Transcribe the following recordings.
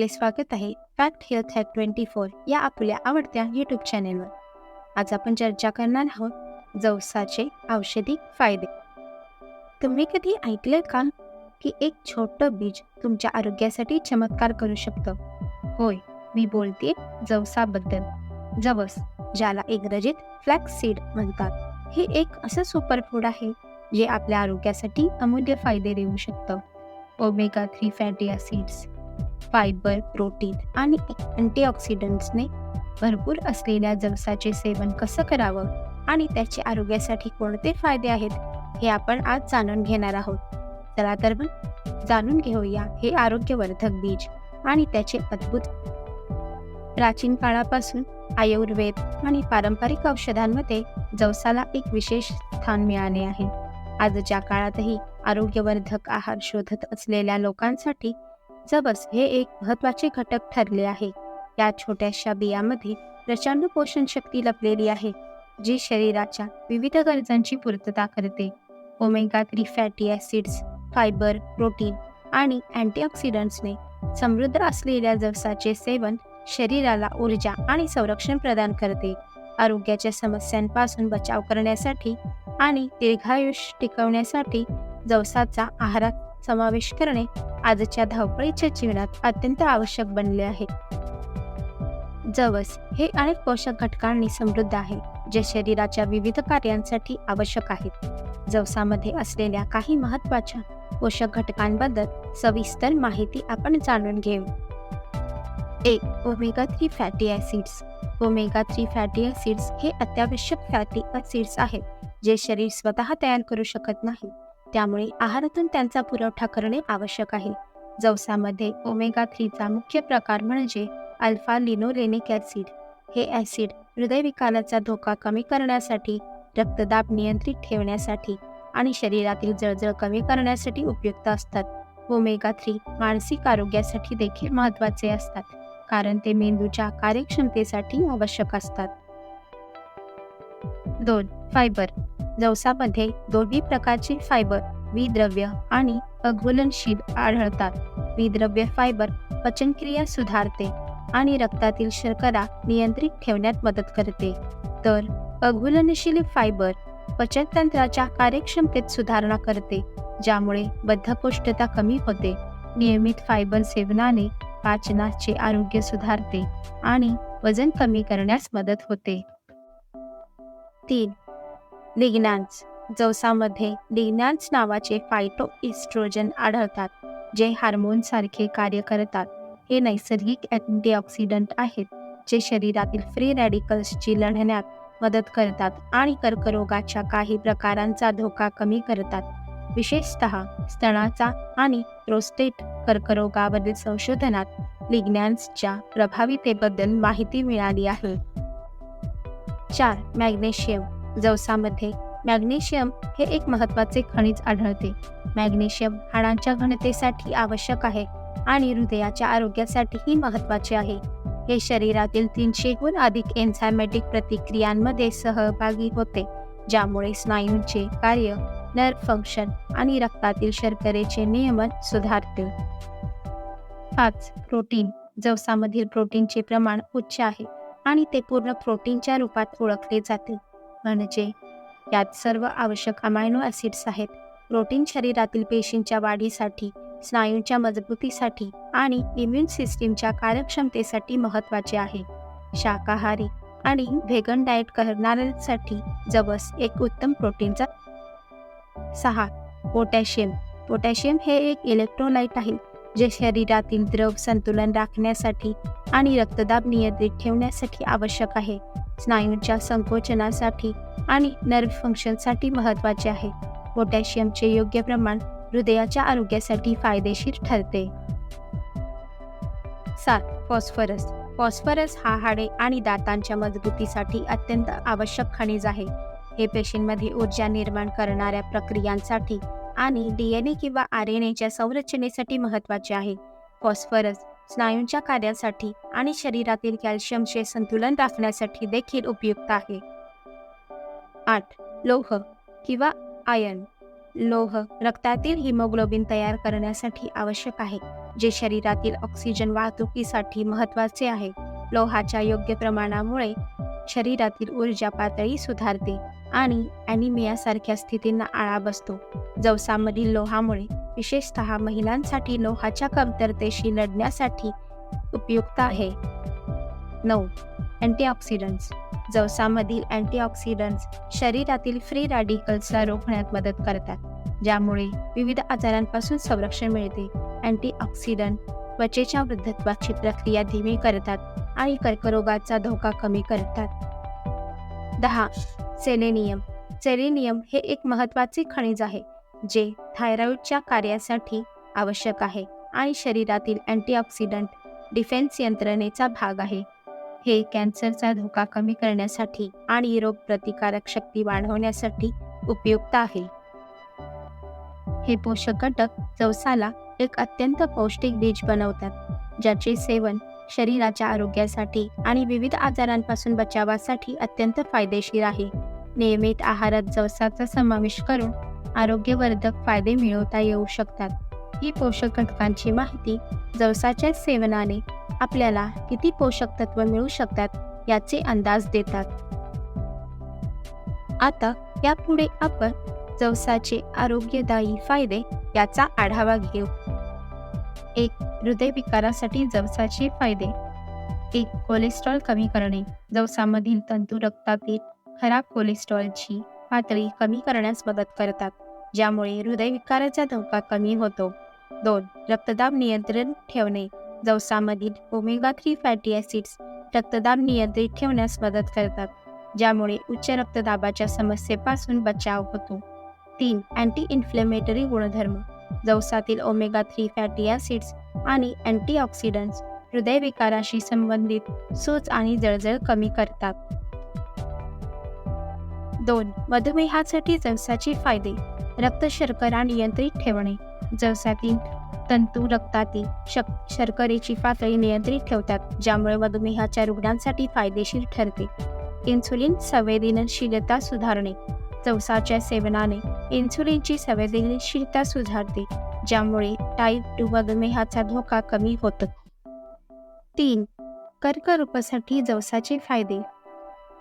आपले स्वागत आहे fact health hack twenty four या आपल्या आवडत्या यूट्यूब चॅनेलवर आज आपण चर्चा करणार आहोत जवसाचे औषधी फायदे. तुम्ही कधी ऐकले का की एक छोटं बीज तुमच्या आरोग्यासाठी चमत्कार करू शकतं? होय मी बोलते जवसाबद्दल. जवस ज्याला इंग्रजीत फ्लॅक्स सीड म्हणतात हे एक असं सुपर फूड आहे जे आपल्या आरोग्यासाठी अमूल्य फायदे देऊ शकतं. Omega three fatty acids fibre protein आणि अँटीऑक्सिडंट्सने भरपूर असलेल्या जवसाचे सेवन कसं करावं आणि त्याचे आरोग्यासाठी कोणते फायदे आहेत हे आपण आज जाणून घेणार आहोत. चला तर मग जाणून घेऊया हे आरोग्यवर्धक बीज आणि त्याचे अद्भुत प्राचीन काळापासून आयुर्वेद आणि पारंपरिक औषधांमध्ये जवसाला एक विशेष स्थान मिळाले आहे. आजच्या काळातही आरोग्यवर्धक आहार शोधत असलेल्या लोकांसाठी जवस हे एक महत्त्वाचे घटक ठरले आहे. या छोट्याशा बियामध्ये प्रचंड पोषण शक्ती लपलेली आहे जी शरीराच्या विविध गरजांची पूर्तता करते. Omega three fatty acids fibre protein आणि अँटीऑक्सिडंट्सने समृद्ध असलेल्या जवसाचे सेवन शरीराला ऊर्जा आणि संरक्षण प्रदान करते. आरोग्याच्या समस्यांपासून बचाव करण्यासाठी आणि दीर्घायुष्य टिकवण्यासाठी जवसाचा आहारात समावेश करणे आजच्या धावपळीच्या जीवनात अत्यंत आवश्यक बनले आहे. जवस हे अनेक पोषक घटकांनी समृद्ध आहे जे शरीराच्या विविध कार्यांसाठी आवश्यक आहेत. जवसामध्ये असलेल्या काही महत्त्वाच्या पोषक घटकांबद्दल सविस्तर माहिती आपण जाणून घेऊ. एक omega three fatty acids omega three fatty acids हे अत्यावश्यक फॅटी ॲसिड्स आहेत जे शरीर स्वतः तयार करू शकत नाही. त्यामुळे आहारातून त्यांचा पुरवठा करणे आवश्यक आहे. जवसामध्ये ओमेगा थ्रीचा मुख्य प्रकार म्हणजे अल्फा लिनोलेनिक ॲसिड हे ॲसिड हृदयविकाराचा धोका कमी करण्यासाठी रक्तदाब नियंत्रित ठेवण्यासाठी आणि शरीरातील जळजळ कमी करण्यासाठी उपयुक्त असतात. ओमेगा थ्री मानसिक आरोग्यासाठी देखील महत्त्वाचे असतात कारण ते मेंदूच्या कार्यक्षमतेसाठी आवश्यक असतात. दोन फायबर. जवसामध्ये दोन्ही प्रकारचे फायबर विद्रव्य आणि अघुलनशील आढळतात. विद्रव्य फायबर पचनक्रिया सुधारते आणि रक्तातील शर्करा नियंत्रित ठेवण्यात मदत करते. तर अघुलनशील फायबर पचनतंत्राच्या कार्यक्षमतेत सुधारणा करते ज्यामुळे बद्धकोष्ठता कमी होते. नियमित फायबर सेवनाने पाचनाचे आरोग्य सुधारते आणि वजन कमी करण्यास मदत होते. तीन लिग्नान्स जवसामध्ये लिग्नान्स नावाचे फायटो इस्ट्रोजन आढळतात जे हार्मोनसारखे कार्य करतात. हे नैसर्गिक अँटीऑक्सिडंट आहेत जे शरीरातील फ्री रॅडिकल्सची लढण्यात मदत करतात आणि कर्करोगाच्या काही प्रकारांचा धोका कमी करतात. विशेषत स्तनाचा आणि प्रोस्टेट कर्करोगावरील संशोधनात लिग्नॅन्सच्या प्रभावितेबद्दल माहिती मिळाली आहे. चार मॅग्नेशियम. जवसामध्ये. मॅग्नेशियम हे एक महत्त्वाचे खनिज आढळते. मॅग्नेशियम हाडांच्या घनतेसाठी आवश्यक आहे आणि हृदयाच्या आरोग्यासाठीही महत्त्वाचे आहे. हे शरीरातील तीनशेहून अधिक एन्झायमॅटिक प्रतिक्रियांमध्ये सहभागी होते ज्यामुळे स्नायूंचे कार्य नर्व फंक्शन आणि रक्तातील शर्करेचे नियमन सुधारते. पाच प्रोटीन. जवसामधील प्रोटीनचे प्रमाण उच्च आहे आणि ते पूर्ण प्रोटीनच्या रूपात ओळखले जाते. म्हणजे? यात सर्व आवश्यक अमायनो ॲसिड्स आहेत. प्रोटीन शरीरातील पेशींच्या वाढीसाठी स्नायूंच्या मजबूतीसाठी आणि इम्युन सिस्टीमच्या कार्यक्षमतेसाठी महत्त्वाचे आहे. शाकाहारी आणि व्हेगन डाएट करणाऱ्यांसाठी जवस एक उत्तम प्रोटीनचा सहा. पोटॅशियम. पोटॅशियम हे एक इलेक्ट्रोलाइट आहे जे शरीरातील द्रव संतुलन राखण्यासाठी आणि रक्तदाब नियंत्रित ठेवण्यासाठी आवश्यक आहे. स्नायूंच्या संकोचनासाठी आणि नर्व फंक्शनसाठी महत्त्वाचे आहे. पोटॅशियमचे योग्य प्रमाण हृदयाच्या आरोग्यासाठी फायदेशीर ठरते. सात फॉस्फरस. फॉस्फरस हा हाडे आणि दातांच्या मजबूतीसाठी अत्यंत आवश्यक खनिज आहे. हे पेशींमध्ये ऊर्जा निर्माण करणाऱ्या प्रक्रियांसाठी आणि डी एन ए किंवा आर एन एच्या संरचनेसाठी महत्त्वाचे आहे. फॉस्फरस स्नायूंच्या कार्यासाठी आणि शरीरातील कॅल्शियमचे संतुलन राखण्यासाठी देखील उपयुक्त आहे. आठ. लोह किंवा आयन लोह रक्तातील हिमोग्लोबिन तयार करण्यासाठी आवश्यक आहे जे शरीरातील ऑक्सिजन वाहतुकीसाठी महत्त्वाचे आहे. लोहाच्या योग्य प्रमाणामुळे शरीरातील ऊर्जा पातळी सुधारते आणि ॲनिमियासारख्या स्थितींना आळा बसतो. जवसामधील लोहामुळे विशेषतः महिलांसाठी लोहाच्या कमतरतेशी लढण्यासाठी उपयुक्त आहे. नऊ. अँटीऑक्सिडंट्स. जवसामधील अँटीऑक्सिडंट्स शरीरातील फ्री रॅडिकल्सला रोखण्यात मदत करतात ज्यामुळे विविध आजारांपासून संरक्षण मिळते. अँटीऑक्सिडंट त्वचेच्या वृद्धत्वाची प्रक्रिया धीमी करतात आणि कर्करोगाचा धोका कमी करतात. दहा. सेलेनियम सेलेनियम हे एक महत्त्वाचे खनिज आहे जे थायरॉइडच्या कार्यासाठी आवश्यक आहे आणि शरीरातील अँटीऑक्सिडंट डिफेन्स यंत्रणेचा भाग आहे. हे कॅन्सरचा धोका कमी करण्यासाठी आणि रोग प्रतिकारक शक्ती वाढवण्यासाठी उपयुक्त आहे. हे पोषक घटक जवसाला एक अत्यंत पौष्टिक बीज बनवतात ज्याचे सेवन शरीराच्या आरोग्यासाठी आणि विविध आजारांपासून बचावासाठी अत्यंत फायदेशीर आहे. नियमित आहारात जवसाचा समावेश करून आरोग्यवर्धक फायदे मिळवता येऊ शकतात. ही पोषक घटकांची माहिती जवसाच्या सेवनाने आपल्याला किती पोषक तत्व मिळू शकतात याचे अंदाज देतात. आता यापुढे आपण जवसाचे आरोग्यदायी फायदे याचा आढावा घेऊ. एक हृदयविकारासाठी जवसाचे फायदे. एक कोलेस्ट्रॉल कमी करणे. जवसामधील तंतू रक्तातील खराब कोलेस्ट्रॉलची पातळी कमी करण्यास मदत करतात ज्यामुळे हृदयविकाराचा धोका कमी होतो. दोन रक्तदाब नियंत्रण ठेवणे. जवसामधील ओमेगा थ्री फॅटी ॲसिड्स रक्तदाब नियंत्रित ठेवण्यास मदत करतात ज्यामुळे उच्च रक्तदाबाच्या समस्येपासून बचाव होतो. तीन अँटी इन्फ्लेमेटरी गुणधर्म. जवसातील ओमेगा थ्री फॅटी ॲसिड्स आणि अँटीऑक्सिडंट्स हृदयविकाराशी संबंधित सूज आणि जळजळ कमी करतात. दोन मधुमेहासाठी जवसाचे फायदे. रक्त शर्करा नियंत्रित ठेवणे. जवसातील तंतू रक्तातील शक शर्करेची पातळी नियंत्रित ठेवतात ज्यामुळे मधुमेहाच्या रुग्णांसाठी फायदेशीर ठरते. इन्सुलिन संवेदनशीलता सुधारणे. जवसाच्या सेवनाने इन्सुलिनची संवेदनशीलता सुधारते ज्यामुळे टाईप टू मधुमेहाचा धोका कमी होतो. तीन कर्करोगासाठी जवसाचे फायदे.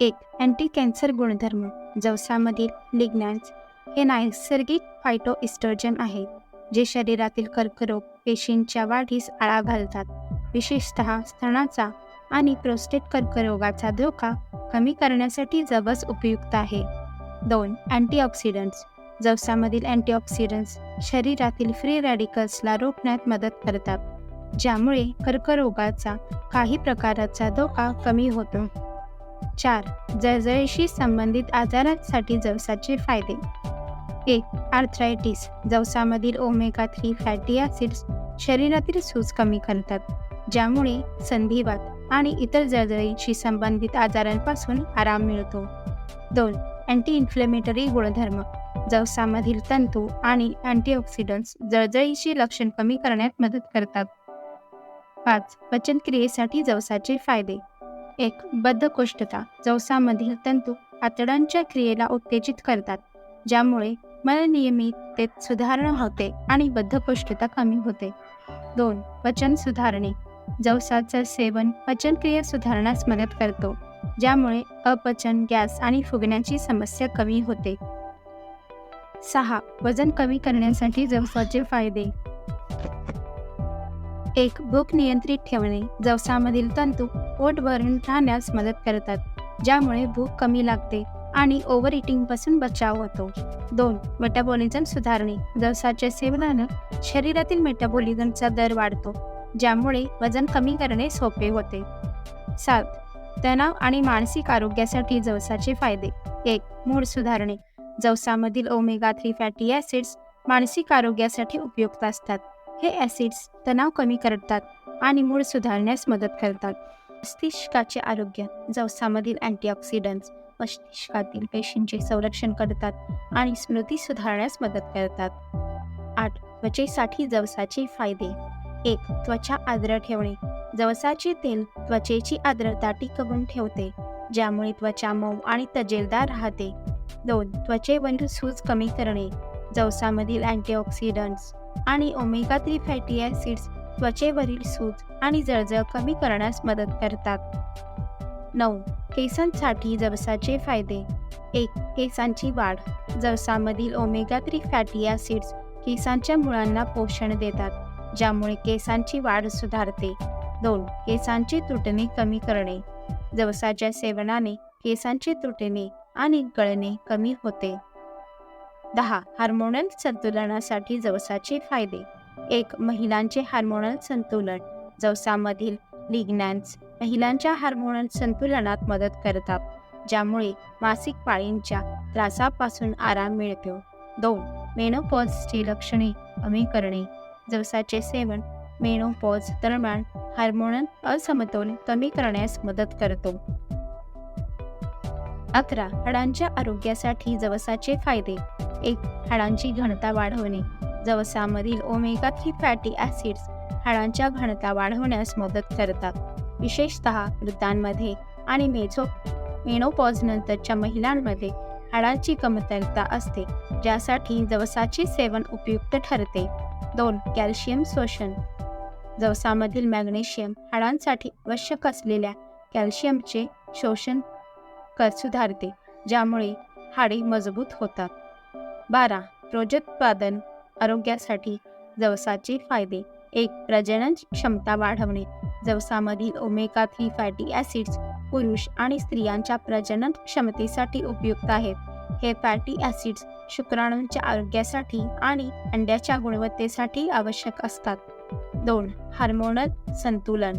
एक अँटी कॅन्सर गुणधर्म जवसामधील लिग्नॅन्स हे नैसर्गिक फायटोइस्टर्जन आहे जे शरीरातील कर्करोग पेशींच्या वाढीस आळा घालतात. विशेषतः स्तनाचा आणि प्रोस्टेट कर्करोगाचा धोका कमी करण्यासाठी जवस उपयुक्त आहे. दोन अँटीऑक्सिडंट्स जवसामधील अँटीऑक्सिडंट्स शरीरातील फ्री रॅडिकल्सला रोखण्यात मदत करतात ज्यामुळे कर्करोगाचा काही प्रकाराचा धोका कमी होतो. चार जळजळीशी संबंधित आजारांसाठी जवसाचे फायदे. एक आर्थरायटिस जवसामधील ओमेगा थ्री फॅटी ॲसिड्स शरीरातील सूज कमी करतात ज्यामुळे संधिवात आणि इतर जळजळीशी संबंधित आजारांपासून आराम मिळतो. दोन अँटी इन्फ्लेमेटरी गुणधर्म जवसामधील तंतू आणि अँटीऑक्सिडंट्स जळजळीची लक्षण कमी करण्यात मदत करतात. पाच पचनक्रियेसाठी जवसाचे फायदे. एक बद्धकोष्ठता जवसामधील तंतू आतड्यांच्या क्रियेला उत्तेजित करतात ज्यामुळे मननियमिततेत सुधारणा होते आणि बद्धकोष्ठता कमी होते. दोन पचन सुधारणे. जवसाचं सेवन पचनक्रिया सुधारण्यास मदत करतो ज्यामुळे अपचन गॅस आणि फुगण्याची समस्या कमी होते. सहा वजन कमी करण्यासाठी जवसाचे फायदे. एक भूक नियंत्रित ठेवणे जवसामधील तंतू पोट भरून राहण्यास मदत करतात ज्यामुळे भूक कमी लागते आणि ओव्हर इटिंगपासून बचाव होतो. दोन मेटाबॉलिझम सुधारणे. जवसाच्या सेवनानं शरीरातील मेटाबॉलिझमचा दर वाढतो ज्यामुळे वजन कमी करणे सोपे होते. सात तणाव आणि मानसिक आरोग्यासाठी जवसाचे फायदे. एक मूड सुधारणे. जवसामधील ओमेगा थ्री फॅटी ॲसिड्स मानसिक आरोग्यासाठी उपयुक्त असतात. हे ॲसिड्स तणाव कमी करतात आणि मूळ सुधारण्यास मदत करतात. मस्तिष्काचे आरोग्य जवसामधील अँटीऑक्सिडंट्स मस्तिष्कातील पेशींचे संरक्षण करतात आणि स्मृती सुधारण्यास मदत करतात. आठ त्वचेसाठी जवसाचे फायदे. एक त्वचा आर्द्र ठेवणे. जवसाचे तेल त्वचेची आर्द्रता टिकवून ठेवते ज्यामुळे त्वचा मऊ आणि तजेलदार राहते. दोन त्वचेवरील सूज कमी करणे. जवसामधील अँटीऑक्सिडंट्स आणि ओमेगा थ्री फॅटी ॲसिड्स त्वचेवरील सूज आणि जळजळ कमी करण्यास मदत करतात. नऊ केसांसाठी जवसाचे फायदे. एक केसांची वाढ. जवसामधील ओमेगा थ्री फॅटी ॲसिड्स केसांच्या मुळांना पोषण देतात ज्यामुळे केसांची वाढ सुधारते. दोन केसांची तुटणे कमी करणे. जवसाच्या सेवनाने केसांची तुटणे आणि गळणे कमी होते. दहा हार्मोनल संतुलनासाठी जवसाचे फायदे. एक महिलांचे हार्मोनल संतुलन. जवसामधील लिग्नॅन्स महिलांच्या हार्मोनल संतुलनात मदत करतात ज्यामुळे मासिक पाळींच्या त्रासापासून आराम मिळतो. दोन मेनोपॉजची लक्षणे कमी करणे. जवसाचे सेवन मेनोपॉज दरम्यान हार्मोनल असमतोल कमी करण्यास मदत करतो. अकरा हाडांच्या आरोग्यासाठी जवसाचे फायदे. एक हाडांची घनता वाढवणे. जवसामधील ओमेगा थ्री फॅटी ॲसिड्स हाडांच्या घनता वाढवण्यास मदत करतात. विशेषतः वृद्धांमध्ये आणि मेझो मेनोपॉज नंतरच्या महिलांमध्ये हाडांची कमतरता असते ज्यासाठी जवसाचे सेवन उपयुक्त ठरते. दोन कॅल्शियम शोषण. जवसामधील मॅग्नेशियम हाडांसाठी आवश्यक असलेल्या कॅल्शियमचे शोषण कर सुधारते ज्यामुळे हाडे मजबूत होतात. बारा. रोजोत्पादन आरोग्यासाठी जवसाचे फायदे. एक. प्रजनन क्षमता वाढवणे. जवसामधील ओमेगा थ्री फॅटी ॲसिड्स पुरुष आणि स्त्रियांच्या प्रजनन क्षमतेसाठी उपयुक्त आहेत. हे फॅटी ॲसिड्स शुक्राणूंच्या आरोग्यासाठी आणि अंड्याच्या गुणवत्तेसाठी आवश्यक असतात. दोन. हार्मोनल संतुलन.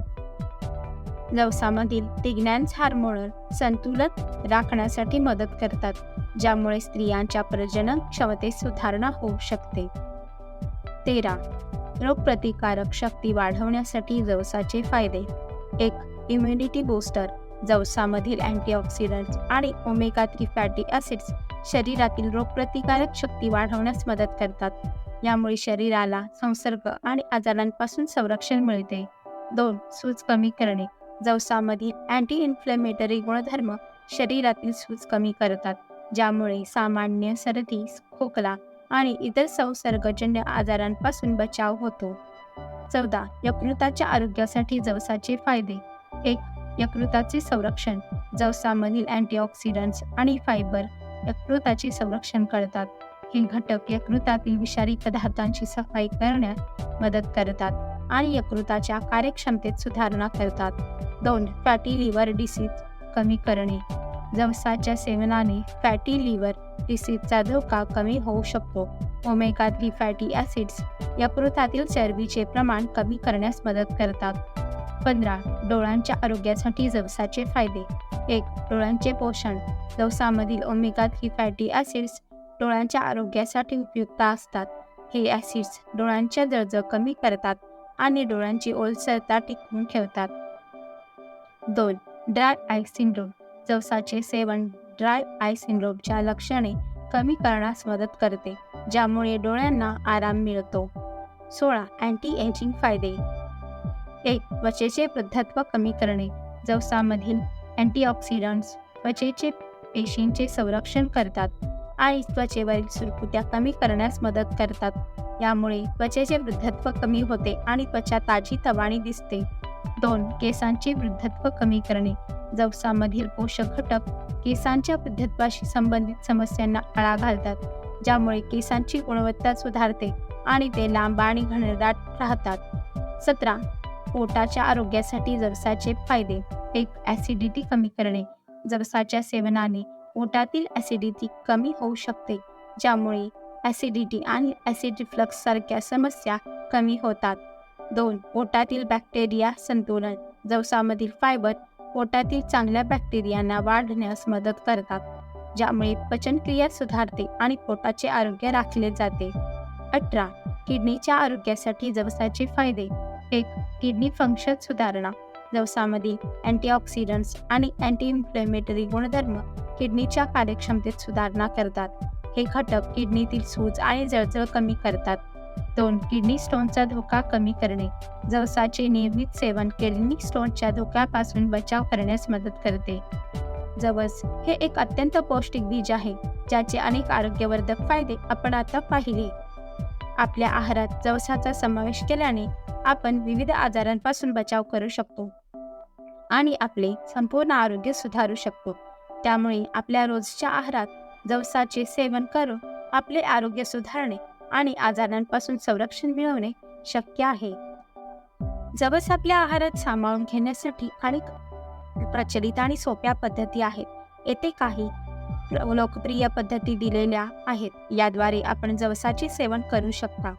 जवसामधील तिग्नॅन्स हार्मोनल संतुलन राखण्यासाठी मदत करतात ज्यामुळे स्त्रियांच्या प्रजनन क्षमतेत सुधारणा होऊ शकते. तेरा. रोगप्रतिकारक शक्ती वाढवण्यासाठी जवसाचे फायदे. एक इम्युनिटी बूस्टर जवसामधील अँटीऑक्सिडंट्स आणि ओमेगा थ्री फॅटी ॲसिड्स शरीरातील रोगप्रतिकारक शक्ती वाढवण्यास मदत करतात. यामुळे शरीराला संसर्ग आणि आजारांपासून संरक्षण मिळते. दोन सूज कमी करणे. जवसामधील अँटी इन्फ्लेमेटरी गुणधर्म शरीरातील सूज कमी करतात ज्यामुळे सामान्य सर्दी खोकला आणि इतर संसर्गजन्य आजारांपासून बचाव होतो. चौदा यकृताच्या आरोग्यासाठी जवसाचे फायदे. एक यकृताचे संरक्षण. जवसामधील अँटीऑक्सिडंट्स आणि फायबर यकृताचे संरक्षण करतात. हे घटक यकृतातील विषारी पदार्थांची सफाई करण्यात मदत करतात आणि यकृताच्या कार्यक्षमतेत सुधारणा करतात. दोन फॅटी लिव्हर डिसीज कमी करणे. जवसाच्या सेवनाने फॅटी लिव्हर डिसीजचा धोका कमी होऊ शकतो. ओमेगा थ्री फॅटी ॲसिड्स यकृतातील चरबीचे प्रमाण कमी करण्यास मदत करतात. पंधरा डोळ्यांच्या आरोग्यासाठी जवसाचे फायदे. एक डोळ्यांचे पोषण. जवसामधील ओमेगा थ्री फॅटी ॲसिड्स डोळ्यांच्या आरोग्यासाठी उपयुक्त असतात. हे ॲसिड्स डोळ्यांच्या दर्ज कमी करतात आणि डोळ्यांची ओलसरता टिकवून ठेवतात. दोन ड्राय आय सिंड्रोम जवसाचे सेवन ड्राय आय सिंड्रोमच्या लक्षणे कमी करण्यास मदत करते ज्यामुळे डोळ्यांना आराम मिळतो. सोळा अँटी एजिंग फायदे. एक त्वचेचे वृद्धत्व कमी करणे. जवसामधील अँटीऑक्सिडंट्स त्वचेचे पेशींचे संरक्षण करतात आणि त्वचेवरील सुरकुत्या कमी करण्यास मदत करतात. यामुळे त्वचेचे वृद्धत्व कमी होते आणि त्वचा ताजी तवाणी दिसते. दोन केसांचे वृद्धत्व कमी करणे. जवसामधील पोषक घटक केसांच्या वृद्धत्वाशी संबंधित समस्यांना आळा घालतात ज्यामुळे केसांची गुणवत्ता सुधारते आणि ते लांब आणि घनदाट राहतात. सतरा पोटाच्या आरोग्यासाठी जवसाचे फायदे. एक ॲसिडिटी कमी करणे. जवसाच्या सेवनाने पोटातील ॲसिडिटी कमी होऊ शकते ज्यामुळे ॲसिडिटी आणि ॲसिड रिफ्लक्स सारख्या समस्या कमी होतात. दोन पोटातील बॅक्टेरिया संतुलन. जवसामधील फायबर पोटातील चांगल्या बॅक्टेरियांना वाढण्यास मदत करतात ज्यामुळे पचनक्रिया सुधारते आणि पोटाचे आरोग्य राखले जाते. अठरा किडनीच्या आरोग्यासाठी जवसाचे फायदे. एक किडनी फंक्शन सुधारणा. जवसामधील अँटीऑक्सिडंट्स आणि अँटी इन्फ्लेमेटरी गुणधर्म किडनीच्या कार्यक्षमतेत सुधारणा करतात. हे घटक किडनीतील सूज आणि जळजळ कमी करतात. दोन किडनी स्टोनचा धोका कमी करणे. जवसाचे नियमित सेवन किडनी स्टोनच्या धोक्यापासून बचाव करण्यास मदत करते. जवस हे एक अत्यंत पौष्टिक बीज आहे ज्याचे अनेक आरोग्यवर्धक फायदे आपण आता पाहिले. आपल्या आहारात जवसाचा समावेश केल्याने आपण विविध आजारांपासून बचाव करू शकतो. आणि आपले संपूर्ण आरोग्य सुधारू शकतो. त्यामुळे आपल्या रोजच्या आहारात जवसाचे सेवन करून आपले आरोग्य सुधारणे आणि आजारांपासून संरक्षण मिळवणे शक्य आहे. जवस आपल्या आहारात सामावून घेण्यासाठी अनेक प्रचलित आणि सोप्या पद्धती आहेत. येथे काही लोकप्रिय पद्धती दिलेल्या आहेत. याद्वारे आपण जवसाचे सेवन करू शकता.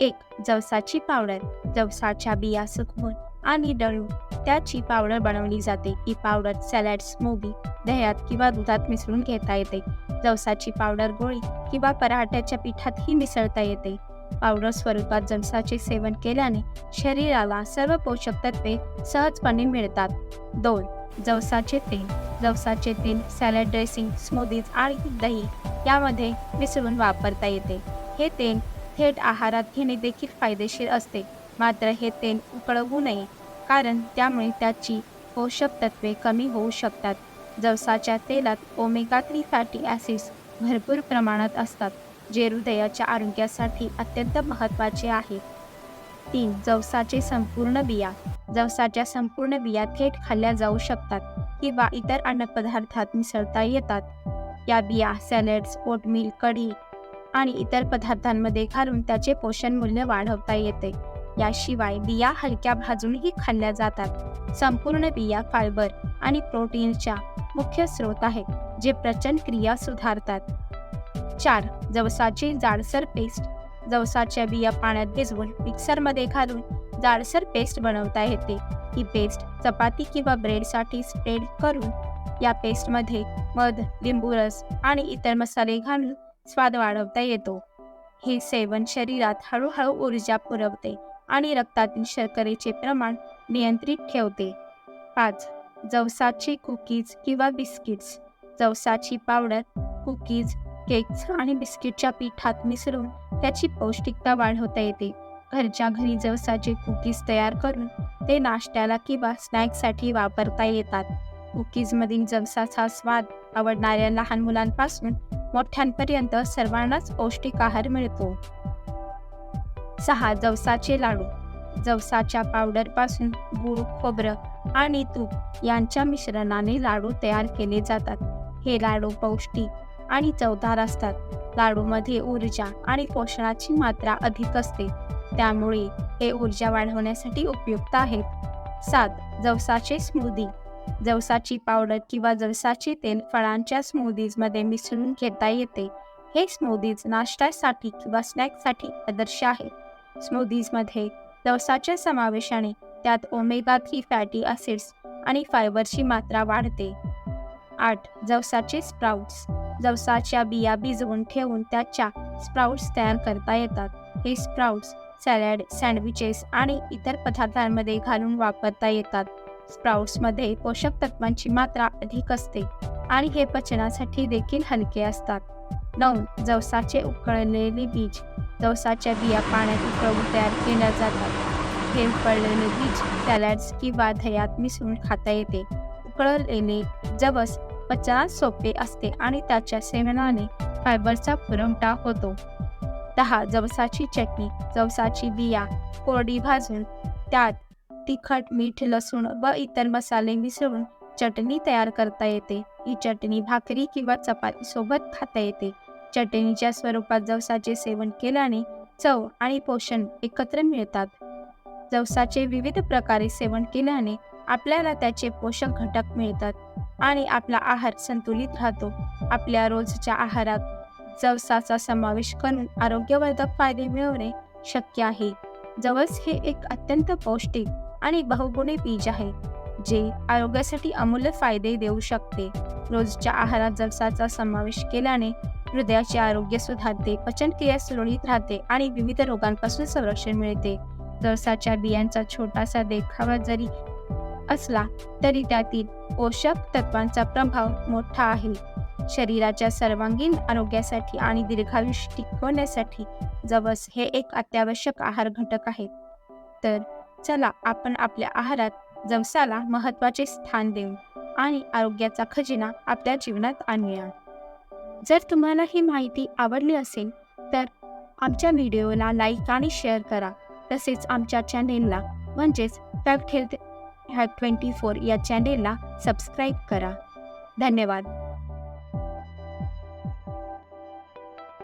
एक जवसाची पावडर. जवसाच्या बिया सुकवून आणि दळून त्याची पावडर बनवली जाते. ही पावडर सॅलड स्मूदी दह्यात किंवा दुधात मिसळून घेता येते. जवसाची पावडर गोळी किंवा पराठ्याच्या पिठातही मिसळता येते. पावडर स्वरूपात जवसाचे सेवन केल्याने शरीराला सर्व पोषक तत्वे सहजपणे मिळतात. दोन जवसाचे तेल. जवसाचे तेल सॅलड ड्रेसिंग स्मूदीज आणि दही यामध्ये मिसळून वापरता येते. हे तेल थेट आहारात घेणे देखील फायदेशीर असते. मात्र हे तेल उकळवू नये कारण त्यामुळे त्याची पोषक तत्वे कमी होऊ शकतात. जवसाच्या तेलात ओमेगा थ्री फॅटी ॲसिड्स भरपूर प्रमाणात असतात जे हृदयाच्या आरोग्यासाठी अत्यंत महत्त्वाचे आहे. तीन जवसाचे संपूर्ण बिया. जवसाच्या संपूर्ण बिया थेट खाल्ल्या जाऊ शकतात किंवा इतर अन्नपदार्थात मिसळता येतात. या बिया सॅलड्स ओटमील कढी आणि इतर पदार्थांमध्ये घालून त्याचे पोषण मूल्य वाढवता येते. याशिवाय बिया हलक्या भाजूनही खाल्ल्या जातात. संपूर्ण बिया फायबर आणि प्रोटीनच्या मुख्य स्रोत आहेत जे प्रचंड क्रिया सुधारतात. चार जवसाची जाडसर पेस्ट. जवसाच्या बिया पाण्यात भिजवून मिक्सरमध्ये घालून जाडसर पेस्ट बनवता येते. ही पेस्ट चपाती किंवा ब्रेडसाठी स्प्रेड करून या पेस्टमध्ये मध लिंबू रस आणि इतर मसाले घालून स्वाद वाढवता येतो. हे सेवन शरीरात हळूहळू ऊर्जा पुरवते. आणि रक्तातील शर्करेचे प्रमाण नियंत्रित ठेवते. पाच. जवसाची कुकीज किंवा बिस्किट्स. जवसाची पावडर कुकीज केक्स आणि बिस्किटच्या पिठात मिसळून त्याची पौष्टिकता वाढवता येते. घरच्या घरी जवसाचे कुकीज तयार करून ते नाश्त्याला किंवा स्नॅक्ससाठी वापरता येतात. कुकीजमधील जवसाचा स्वाद आवडणाऱ्या लहान मुलांपासून मोठ्यांपर्यंत सर्वांनाच पौष्टिक आहार मिळतो. सहा जवसाचे लाडू जवसाच्या पावडरपासून गूळ खोबरं आणि तूप यांच्या मिश्रणाने लाडू तयार केले जातात. हे लाडू पौष्टिक आणि चवदार असतात. लाडूमध्ये ऊर्जा आणि पोषणाची मात्रा अधिक असते. त्यामुळे हे ऊर्जा वाढवण्यासाठी उपयुक्त आहेत सात जवसाचे स्मूदी जवसाची पावडर किंवा जवसाचे तेल फळांच्या स्मूदीजमध्ये मिसळून घेता येते. हे स्मूदीज नाश्त्यासाठी किंवा स्नॅक्ससाठी आदर्श आहेत स्मूदीजमध्ये जवसाच्या समावेशाने त्यात ओमेगा थ्री फॅटी ॲसिड्स आणि फायबरची मात्रा वाढते. आठ जवसाचे स्प्राउट्स. जवसाच्या बिया भिजवून ठेवून त्याच्या स्प्राउट्स तयार करता येतात. हे स्प्राउट्स सॅलड सँडविचेस आणि इतर पदार्थांमध्ये घालून वापरता येतात. स्प्राउट्समध्ये पोषक तत्वांची मात्रा अधिक असते आणि हे पचनासाठी देखील हलके असतात. नऊ जवसाचे उकळलेले बीज. जवसाच्या बिया पाण्यात उकळवून तयार केल्या जातात. हे उकळलेले बीज सॅलॅड्स किंवा दह्यात मिसळून खाता येते. उकळलेले जवस पचनात सोपे असते आणि त्याच्या सेवनाने फायबरचा पुरवठा होतो. दहा जवसाची चटणी जवसाची बिया कोरडी भाजून त्यात तिखट मीठ लसूण व इतर मसाले मिसळून चटणी तयार करता येते. ही चटणी भाकरी किंवा चपाती सोबत खाता येते. चटणीच्या स्वरूपात जवसाचे सेवन केल्याने चव आणि पोषण एकत्र मिळतात. जवसाचे विविध प्रकारे सेवन केल्याने आपल्याला त्याचे पोषक घटक मिळतात आणि आपला आहार संतुलित राहतो. आपल्या रोजच्या आहारात जवसाचा समावेश करून आरोग्यवर्धक फायदे मिळवणे शक्य आहे. जवस हे एक अत्यंत पौष्टिक आणि बहुगुणी बीज आहे जे आरोग्यासाठी अमूल्य फायदे देऊ शकते. रोजच्या आहारात जवसाचा समावेश केल्याने हृदयाचे आरोग्य सुधारते पचनक्रिया सुरळीत राहते आणि विविध रोगांपासून संरक्षण मिळते. जवसाच्या बियांचा छोटासा देखावा जरी असला तरी त्यातील पोषक तत्वांचा प्रभाव मोठा आहे. शरीराच्या सर्वांगीण आरोग्यासाठी आणि दीर्घायुष्य टिकवण्यासाठी जवस हे एक अत्यावश्यक आहार घटक आहे. तर चला आपण आपल्या आहारात जवसाला महत्त्वाचे स्थान देऊ आणि आरोग्याचा खजिना आपल्या जीवनात आणूया. जर तुम्हाला ही माहिती आवडली असेल तर आमच्या व्हिडिओला लाईक आणि शेअर करा. तसेच आमच्या चॅनेलला म्हणजेच फॅक्ट हेल्थ ह्या ट्वेंटी फोर या चॅनेलला सबस्क्राईब करा. धन्यवाद.